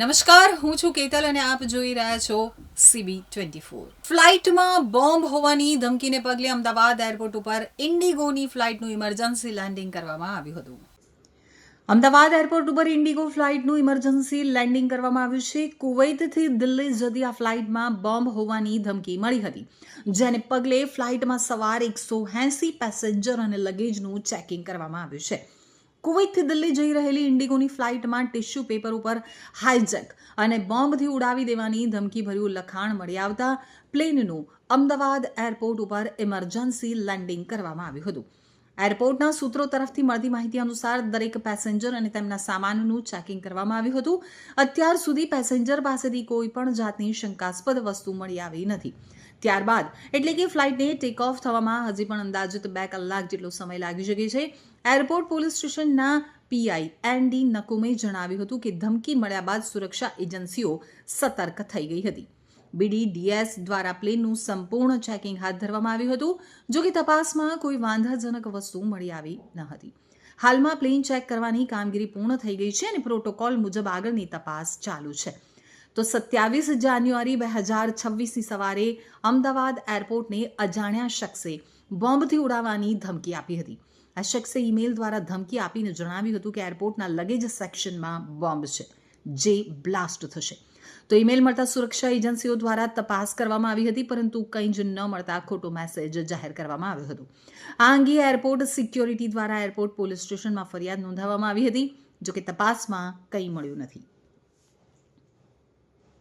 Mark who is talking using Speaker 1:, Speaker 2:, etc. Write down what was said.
Speaker 1: નમસ્કાર, હું છું કેતલ અને આપ જોઈ રહ્યા છો સીબી ટ્વેન્ટી ફોર ફ્લાઇટમાં બોમ્બ હોવાની ધમકીને પગલે અમદાવાદ એરપોર્ટ ઉપર ઇન્ડિગોની ફ્લાઇટનું ઇમરજન્સી લેન્ડિંગ કરવામાં આવ્યું હતું. અમદાવાદ એરપોર્ટ ઉપર ઇન્ડિગો ફ્લાઇટનું ઇમરજન્સી લેન્ડિંગ કરવામાં આવ્યું છે. કુવૈતથી દિલ્હી જતી આ ફ્લાઇટમાં બોમ્બ હોવાની ધમકી મળી હતી, જેને પગલે ફ્લાઇટમાં સવાર એકસો એંસી પેસેન્જર અને લગેજનું ચેકિંગ કરવામાં આવ્યું છે. કુવૈતથી દિલ્હી જઈ રહેલી ઇન્ડિગોની ફ્લાઇટમાં ટિશ્યુ પેપર ઉપર હાઇજેક અને બોમ્બથી ઉડાવી દેવાની ધમકીભર્યું લખાણ મળી આવતા પ્લેનનું અમદાવાદ એરપોર્ટ ઉપર ઇમરજન્સી લેન્ડિંગ કરવામાં આવ્યું હતું. એરપોર્ટના સૂત્રો તરફથી મળતી માહિતી અનુસાર દરેક પેસેન્જર અને તેમના સામાનનું ચેકિંગ કરવામાં આવ્યું હતું. અત્યાર સુધી પેસેન્જર પાસેથી કોઈ પણ જાતની શંકાસ્પદ વસ્તુ મળી આવી નથી. ત્યારબાદ, એટલે કે ફ્લાઇટને ટેક ઓફ થવામાં હજી પણ અંદાજિત બે કલાક જેટલો સમય લાગી શકે છે. એરપોર્ટ પોલીસ સ્ટેશનના પીઆઈ એન ડી નકુમે જણાવ્યું હતું કે ધમકી મળ્યા બાદ સુરક્ષા એજન્સીઓ સતર્ક થઈ ગઈ હતી. બીડીડીએસ દ્વારા પ્લેનનું સંપૂર્ણ ચેકિંગ હાથ ધરવામાં આવ્યું હતું, જો કે તપાસમાં કોઈ વાંધાજનક વસ્તુ મળી આવી ન હતી. હાલમાં પ્લેન ચેક કરવાની કામગીરી પૂર્ણ થઈ ગઈ છે અને પ્રોટોકોલ મુજબ આગળની તપાસ ચાલુ છે. તો સત્યાવીસ જાન્યુઆરી બે હજાર છવ્વીસની સવારે અમદાવાદ એરપોર્ટને અજાણ્યા શખ્સે બોમ્બથી ઉડાવવાની ધમકી આપી હતી. આ શખ્સે ઈમેલ દ્વારા ધમકી આપીને જણાવ્યું હતું કે એરપોર્ટના લગેજ સેક્શનમાં બોમ્બ છે. જે બ્લાસ્ટ થશે. તો ઈમેલ મળતા સુરક્ષા એજન્સીઓ દ્વારા તપાસ કરવામાં આવી હતી, પરંતુ કંઈ જ ન મળતા ખોટો મેસેજ જાહેર કરવામાં આવ્યો હતો. આ અંગે એરપોર્ટ સિક્યોરિટી દ્વારા એરપોર્ટ પોલીસ સ્ટેશનમાં ફરિયાદ નોંધાવવામાં આવી હતી, જોકે તપાસમાં કંઈ મળ્યું નથી.